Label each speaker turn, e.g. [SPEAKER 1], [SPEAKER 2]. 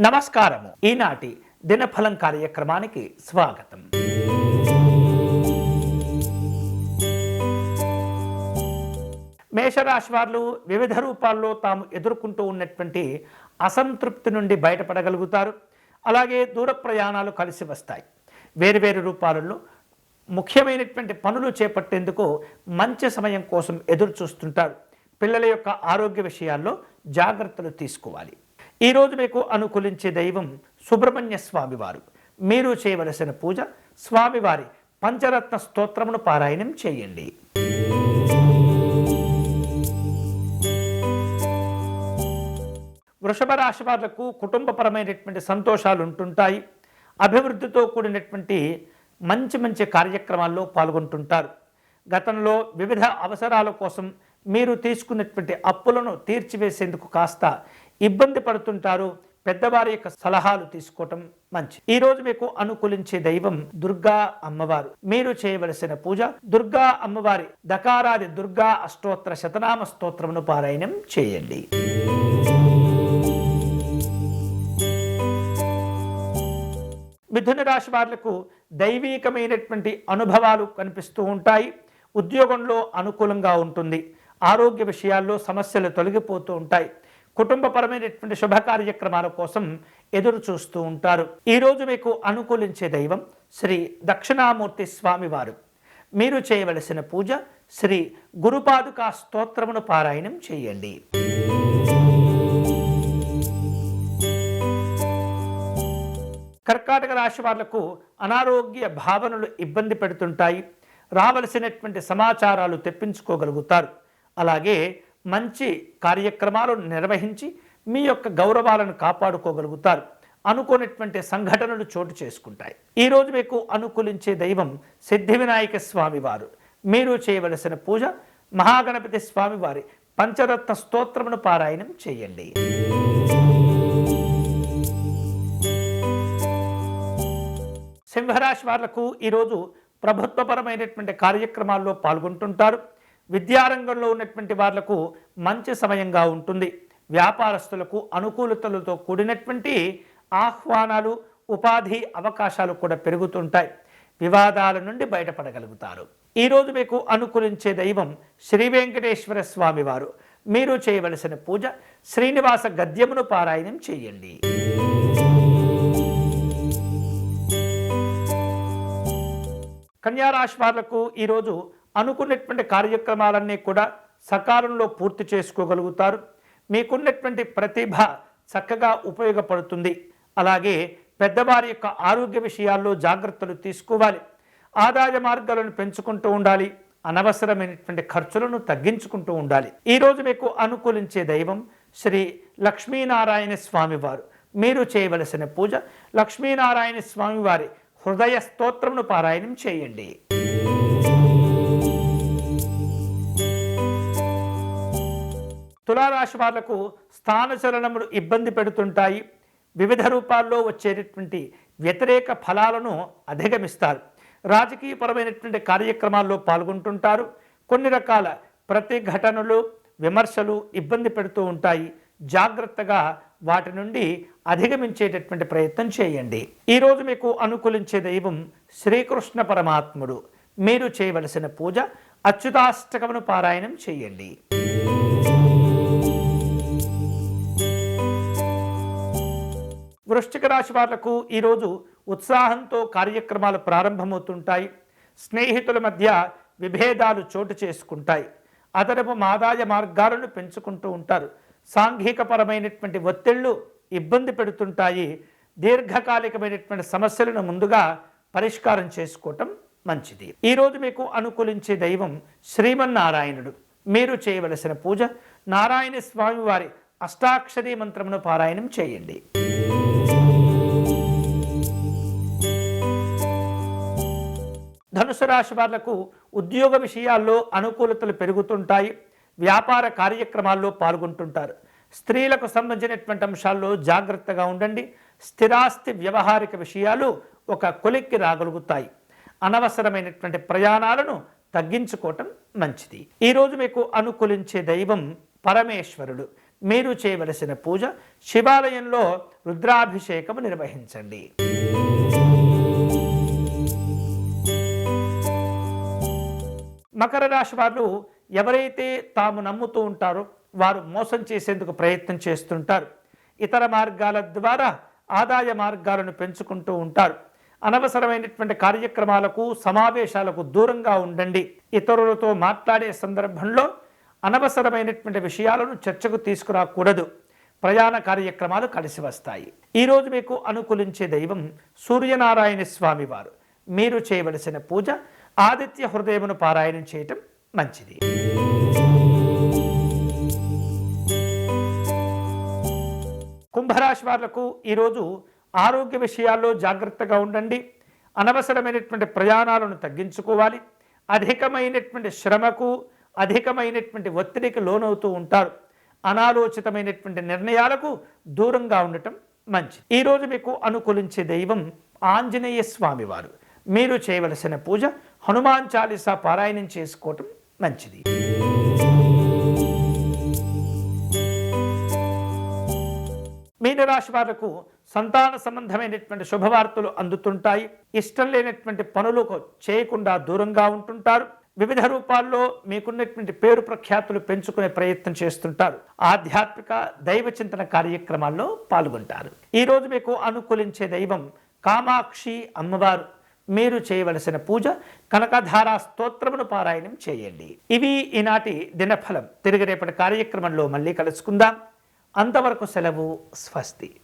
[SPEAKER 1] నమస్కారము. ఈనాటి దినఫలం కార్యక్రమానికి స్వాగతం. మేషరాశి వారు వివిధ రూపాల్లో తాము ఎదుర్కొంటూ ఉన్నటువంటి అసంతృప్తి నుండి బయటపడగలుగుతారు. అలాగే దూర ప్రయాణాలు కలిసి వస్తాయి. వేరువేరు రూపాలలో ముఖ్యమైనటువంటి పనులు చేపట్టేందుకు మంచి సమయం కోసం ఎదురు చూస్తుంటారు పిల్లల యొక్క ఆరోగ్య విషయాల్లో జాగ్రత్తలు తీసుకోవాలి. ఈరోజు మీకు అనుకూలించే దైవం సుబ్రహ్మణ్య స్వామివారు. మీరు చేయవలసిన పూజ స్వామివారి పంచరత్న స్తోత్రమును పారాయణం చేయండి. వృషభ రాశి వాళ్ళకు కుటుంబపరమైనటువంటి సంతోషాలు ఉంటుంటాయి అభివృద్ధితో కూడినటువంటి మంచి మంచి కార్యక్రమాల్లో పాల్గొంటుంటారు. గతంలో వివిధ అవసరాల కోసం మీరు తీసుకున్నటువంటి అప్పులను తీర్చివేసేందుకు కాస్త ఇబ్బంది పడుతుంటారు. పెద్దవారి యొక్క సలహాలు తీసుకోవటం మంచి ఈ రోజు మీకు అనుకూలించే దైవం దుర్గా అమ్మవారు. మీరు చేయవలసిన పూజ దుర్గా అమ్మవారి దకారాది దుర్గా అష్టోత్తర శతనామ స్తోత్రమును పారాయణం చేయండి. మిథున రాశి వాళ్ళకు దైవీకమైనటువంటి అనుభవాలు కనిపిస్తూ ఉంటాయి. ఉద్యోగంలో అనుకూలంగా ఉంటుంది. ఆరోగ్య విషయాల్లో సమస్యలు తొలగిపోతూ ఉంటాయి. కుటుంబపరమైనటువంటి శుభ కార్యక్రమాల కోసం ఎదురు చూస్తూ ఉంటారు. ఈరోజు మీకు అనుకూలించే దైవం శ్రీ దక్షిణామూర్తి స్వామివారు. మీరు చేయవలసిన పూజ శ్రీ గురుపాదుకా స్తోత్రమును పారాయణం చేయండి. కర్కాటక రాశి వాళ్ళకు అనారోగ్య భావనలు ఇబ్బంది పెడుతుంటాయి. రావలసినటువంటి సమాచారాలు తెప్పించుకోగలుగుతారు. అలాగే మంచి కార్యక్రమాలు నిర్వహించి మీ యొక్క గౌరవాలను కాపాడుకోగలుగుతారు. అనుకోనటువంటి సంఘటనలు చోటు చేసుకుంటాయి. ఈరోజు మీకు అనుకూలించే దైవం సిద్ధి వినాయక స్వామి వారు. మీరు చేయవలసిన పూజ మహాగణపతి స్వామి వారి పంచరత్న స్తోత్రమును పారాయణం చేయండి. సింహరాశి వాళ్ళకు ఈరోజు ప్రభుత్వపరమైనటువంటి కార్యక్రమాల్లో పాల్గొంటుంటారు. విద్యారంగంలో ఉన్నటువంటి వాళ్ళకు మంచి సమయంగా ఉంటుంది. వ్యాపారస్తులకు అనుకూలతలతో కూడినటువంటి ఆహ్వానాలు ఉపాధి అవకాశాలు కూడా పెరుగుతుంటాయి. వివాదాల నుండి బయటపడగలుగుతారు. ఈరోజు మీకు అనుకూలించే దైవం శ్రీ వెంకటేశ్వర స్వామి వారు. మీరు చేయవలసిన పూజ శ్రీనివాస గద్యమును పారాయణం చేయండి. కన్యారాశి వాళ్ళకు ఈరోజు అనుకున్నటువంటి కార్యక్రమాలన్నీ కూడా సకాలంలో పూర్తి చేసుకోగలుగుతారు. మీకున్నటువంటి ప్రతిభ చక్కగా ఉపయోగపడుతుంది. అలాగే పెద్దవారి యొక్క ఆరోగ్య విషయాల్లో జాగ్రత్తలు తీసుకోవాలి. ఆదాయ మార్గాలను పెంచుకుంటూ ఉండాలి. అనవసరమైనటువంటి ఖర్చులను తగ్గించుకుంటూ ఉండాలి. ఈరోజు మీకు అనుకూలించే దైవం శ్రీ లక్ష్మీనారాయణ స్వామివారు. మీరు చేయవలసిన పూజ లక్ష్మీనారాయణ స్వామివారి హృదయ స్తోత్రమును పారాయణం చేయండి. తులారాశి వాళ్ళకు స్థానచలనములు ఇబ్బంది పెడుతుంటాయి. వివిధ రూపాల్లో వచ్చేటటువంటి వ్యతిరేక ఫలాలను అధిగమిస్తారు. రాజకీయపరమైనటువంటి కార్యక్రమాల్లో పాల్గొంటుంటారు. కొన్ని రకాల ప్రతిఘటనలు విమర్శలు ఇబ్బంది పెడుతూ ఉంటాయి. జాగ్రత్తగా వాటి నుండి అధిగమించేటటువంటి ప్రయత్నం చేయండి. ఈరోజు మీకు అనుకూలించే దైవం శ్రీకృష్ణ పరమాత్ముడు. మీరు చేయవలసిన పూజ అచ్యుతాష్టకమును పారాయణం చేయండి. వృశ్చిక రాశి వాళ్ళకు ఈరోజు ఉత్సాహంతో కార్యక్రమాలు ప్రారంభమవుతుంటాయి. స్నేహితుల మధ్య విభేదాలు చోటు చేసుకుంటాయి. అదనపు ఆదాయ మార్గాలను పెంచుకుంటూ ఉంటారు. సాంఘికపరమైనటువంటి ఒత్తిళ్ళు ఇబ్బంది పెడుతుంటాయి. దీర్ఘకాలికమైనటువంటి సమస్యలను ముందుగా పరిష్కారం చేసుకోవటం మంచిది. ఈరోజు మీకు అనుకూలించే దైవం శ్రీమన్నారాయణుడు. మీరు చేయవలసిన పూజ నారాయణ స్వామి వారి అష్టాక్షరీ మంత్రమును పారాయణం చేయండి. ధనుసు రాశి వాళ్ళకు ఉద్యోగ విషయాల్లో అనుకూలతలు పెరుగుతుంటాయి వ్యాపార కార్యక్రమాల్లో పాల్గొంటుంటారు. స్త్రీలకు సంబంధించినటువంటి అంశాల్లో జాగ్రత్తగా ఉండండి. స్థిరాస్తి వ్యవహారిక విషయాలు ఒక కొలిక్కి రాగలుగుతాయి. అనవసరమైనటువంటి ప్రయాణాలను తగ్గించుకోవటం మంచిది. ఈరోజు మీకు అనుకూలించే దైవం పరమేశ్వరుడు. మీరు చేయవలసిన పూజ శివాలయంలో రుద్రాభిషేకము నిర్వహించండి. మకర రాశి వారు ఎవరైతే తాము నమ్ముతూ ఉంటారో వారు మోసం చేసేందుకు ప్రయత్నం చేస్తుంటారు. ఇతర మార్గాల ద్వారా ఆదాయ మార్గాలను పెంచుకుంటూ ఉంటారు. అనవసరమైనటువంటి కార్యక్రమాలకు సమావేశాలకు దూరంగా ఉండండి. ఇతరులతో మాట్లాడే సందర్భంలో అనవసరమైనటువంటి విషయాలను చర్చకు తీసుకురాకూడదు. ప్రయాణ కార్యక్రమాలు కలిసి వస్తాయి. ఈరోజు మీకు అనుకూలించే దైవం సూర్యనారాయణ స్వామి వారు. మీరు చేయవలసిన పూజ ఆదిత్య హృదయమును పారాయణం చేయటం మంచిది. కుంభరాశి వాళ్ళకు ఈరోజు ఆరోగ్య విషయాల్లో జాగ్రత్తగా ఉండండి. అనవసరమైనటువంటి ప్రయాణాలను తగ్గించుకోవాలి. అధికమైనటువంటి శ్రమకు అధికమైనటువంటి ఒత్తిడికి లోనవుతూ ఉంటారు. అనాలోచితమైనటువంటి నిర్ణయాలకు దూరంగా ఉండటం మంచిది. ఈరోజు మీకు అనుకూలించే దైవం ఆంజనేయ స్వామివారు. మీరు చేయవలసిన పూజ హనుమాన్ చాలీసా పారాయణం చేసుకోవటం మంచిది. మీనరాశి వాళ్ళకు సంతాన సంబంధమైనటువంటి శుభవార్తలు అందుతుంటాయి. ఇష్టం లేనటువంటి పనులు చేయకుండా దూరంగా ఉంటుంటారు. వివిధ రూపాల్లో మీకున్నటువంటి పేరు ప్రఖ్యాతులు పెంచుకునే ప్రయత్నం చేస్తుంటారు. ఆధ్యాత్మిక దైవ చింతన కార్యక్రమాల్లో పాల్గొంటారు. ఈరోజు మీకు అనుకూలించే దైవం కామాక్షి అమ్మవారు. మీరు చేయవలసిన పూజ కనకధారా స్తోత్రమును పారాయణం చేయండి. ఇవి ఈనాటి దినఫలం. తిరిగి రేపటి కార్యక్రమంలో మళ్ళీ కలుసుకుందాం. అంతవరకు సెలవు స్వస్తి.